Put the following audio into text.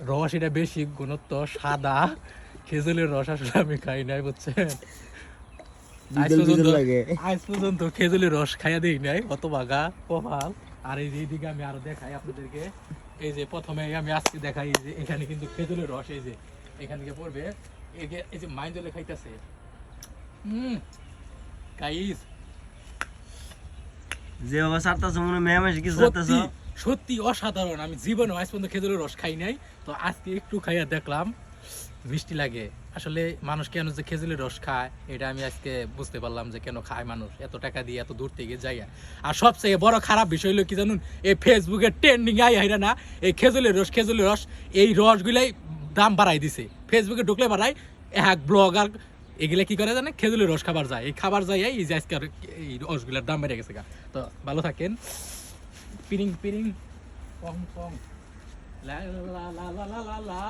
রস এটা বেশি গুণত্ব সাদা। খেজুরের রস আসলে আমি খাই নাই বুঝছেন? আজ পর্যন্ত- খেজুরের রস খাইয়া দিই নাই অত বাগা কপাল। আর এই যে এইদিকে আমি আরও দেখাই আপনাদেরকে। এই যে প্রথমে আমি আজকে দেখাই যে এখানে কিন্তু খেজুরের রস এই যে এখান থেকে পড়বে। এই যে এই জলে খাইতেছে। হুম গাইস। যে বাবা সারতাছ মনে মেয়ে মাসে কিছু সারতাছ সত্যি অসাধারণ। আমি জীবনে আজ পর্যন্ত খেজুরের রস খাই নাই। তো আজকে একটু খাইয়া দেখলাম, মিষ্টি লাগে। আসলে মানুষ কেন যে খেজুরের রস খায়, এটা আমি আজকে বুঝতে পারলাম যে কেন খায় মানুষ। এত টাকা দিয়ে এত দূর থেকে যাইয়া। আর সবচেয়ে বড় খারাপ বিষয় হলো কি জানুন, এই ফেসবুকে ট্রেন্ডিং আই হাইরা না, এই খেজুরের রস খেজুরের রস, এই রসগুলাই দাম বাড়াই দিছে। ফেসবুকে ঢুকলে বাড়ায় এক ব্লগার এগুলা কি করে জানে খেজুরের রস খাবার যায়। এই খাবার যায় এই যে আজকে এই রসগুলার দাম বেড়ে গেছে। তো ভালো থাকেন। ปินิงปินิงฟองฟองลาลาลาลาลาลา